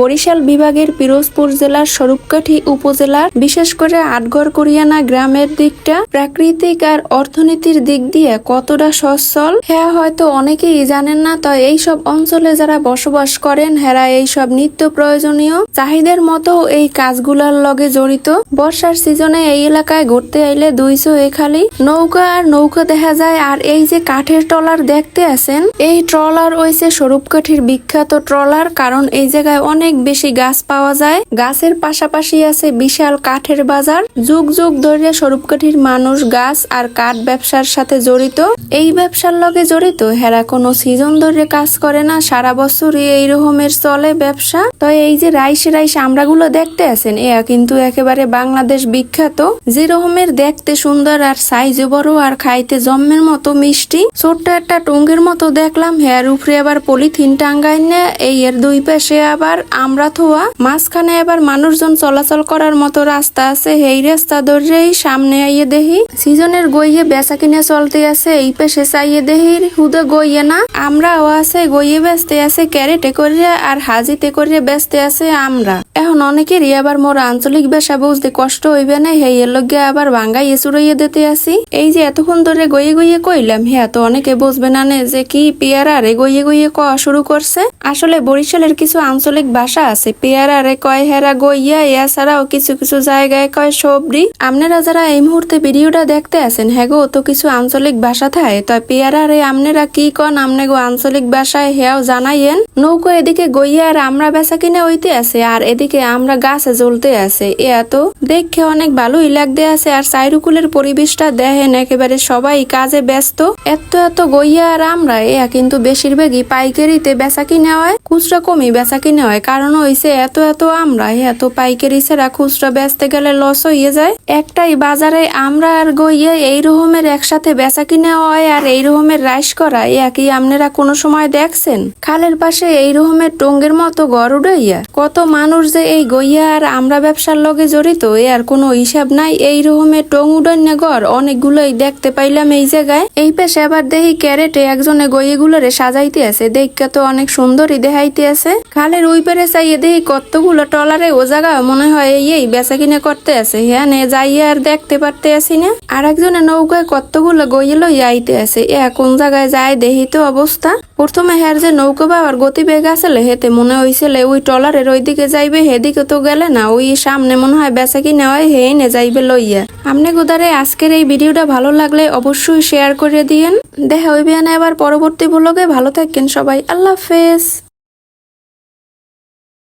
বরিশাল বিভাগের পিরোজপুর জেলার স্বরূপকাঠি উপজেলার, বিশেষ করে আটঘর করিয়ানা গ্রামের দিকটা প্রাকৃতিক আর অর্থনীতির দিক দিয়ে কতটা সচ্ছল হ্যাঁ হয়তো অনেকেই জানেন না তো এইসব অঞ্চলে যারা বসবাস করেন, হেরা এইসব নিত্য প্রয়োজনীয় চাহিদার মতো এই কাজগুলার লগে জড়িত। বর্ষার সিজনে এই এলাকায় ঘুরতে আইলে দুইশো এখালি নৌকা আর নৌকা দেখা যায়, আর এই যে কাঠের ট্রলার দেখতে আছেন, এই ট্রলার হইছে স্বরূপকাঠির বিখ্যাত ট্রলার, কারণ এই জায়গায় অনেক বেশি গাছ পাওয়া যায়। গাছের পাশাপাশি আছে বিশাল কাঠের বাজার। যুগ যুগ ধরে স্বরূপকাঠির মানুষ গাছ আর কাঠ ব্যবসার সাথে জড়িত। এই ব্যবসার লগে জড়িত, হেরা কোনো সিজন ধরে কাজ করে না, সারা বছরই এই রকমের চলে ব্যবসা। তো এই যে রাইস রাইস আমরাগুলো দেখতে আছেন, এয়া কিন্তু একেবারে বাংলাদেশ বিখ্যাত। যেরকমের দেখতে সুন্দর আর সাইজে বড় আর খাইতে জম্মের মতো মিষ্টি। ছোট্ট একটা টুঙ্গের মতো দেখলাম, হেয়ার উপরে আবার পলিথিন টাঙ্গাই না, এই এর দুই পাশে আবার আমরা থোয়া। মাঝখানে আবার মানুষজন চলাচল করার মতো রাস্তা আছে এই রাস্তা ধরেই সামনে আইয়ে দেখি। সিজনের গইয়ে বেচা কিনে চলতে আছে, এই পাশে চাইয়ে দেখি, হুদে গইয়ে না। আমরাও আছে, গইয়ে বেচতে আছে, ক্যারেটে করে আর হাজিতে করে বেচতে আছে আমরা। এখন অনেকেরই আবার মোর আঞ্চলিক ভাষা বুঝতে কষ্ট হইবে না, হেই, এর লগে আবার ভাঙ্গাই এসুরাইয়ে দিতে আসি। এই যে এতক্ষণ ধরে গইয়ে গইয়ে কইলাম হ্যাঁ তো অনেকে বুঝবে না নে যে কি পেয়ারা রে গইয়ে গইয়ে কওয়া শুরু করছে। আসলে বরিশালের কিছু আঞ্চলিক ভাষা আছে পেয়ারা রে কয় হেরা গইয়া ইয়া ছাড়াও কিছু কিছু জায়গায় কয় সবরি। আপনারা যারা এই মুহূর্তে ভিডিওটা দেখতে আছেন হ্যাঁ গো, তো কিছু আঞ্চলিক ভাষা থাকে তো পেয়ারা রে আপনারা কি কন আমনে গো আঞ্চলিক ভাষায় হেয়াও জানাইয়েন। নৌকো এদিকে গইয়া আর আমরা বেচা কিনে হইতে আছে, আর এদিকে আমরা গাছে জ্বলতে আছে। এ এত দেখে অনেক ভালোই লাগতে আছে আর সাইরুকুলের পরিবেশটা দেখেন একেবারে সবাই কাজে ব্যস্ত। এত এত গইয়া আর আমরা, এ কিন্তু বেশিরভাগই পাইকারিতে বেচা কিনে হয়, খুচরা কমই বেচা কিনে হয়। কারণ হইছে এত এত আমরা এত পাইকারি ছাড়া খুচরা বেচতে গেলে লস হয়ে যায়। একটাই বাজারে আমরা আর গইয়া এই রকমের একসাথে বেচা কিনে হয় আর এই রকমের রাইস করা, এ কি আপনারা কোনো সময় দেখছেন? খালের পাশে এই রকমের টঙ্গের মতো ঘর উড়াইয়া কত মানুষ যে এই গইয়া আর আমরা ব্যবসার লগে জড়িত, এ আর কোনো হিসাব নাই। এই রকমের টং উডান্যা ঘর অনেকগুলোই দেখতে পাইলাম এই জায়গায়। এই পাশে আবার দেখি ক্যারেটে একজনে গইয়েগুলোরে সাজাইতে আছে। দেখতে তো অনেক সুন্দরই দেখাইতে আছে। খালের ওই পারে চাইয়ে দেখি কতগুলো টলারে ও জায়গা মনে হয় এই বেচা কিনে করতে আছে। হ্যাঁ যাইয়ে আর দেখতে পারতে আসি না। আর একজনে নৌকায় কতগুলো গইয়ে লইয়া আইতে আছে। এ কোন জায়গায় যায় দেখি তো অবস্থা। প্রথমে হ্যার যে নৌকা বাবার গতি বেগ আসলে হেতে মনে হইছিল ওই টলারের ওইদিকে যাইবে হেদিকে তো গেলে না, ওই সামনে মনে হয় বেচা কি হয় হে নে যাইবে লইয়া। আমনে গোদারে, আজকের এই ভিডিওটা ভালো লাগলে অবশ্যই শেয়ার করে দিয়েন। দেখা হইবে না এবার পরবর্তী ব্লগে ভালো থাকেন সবাই, আল্লাহ হাফেজ।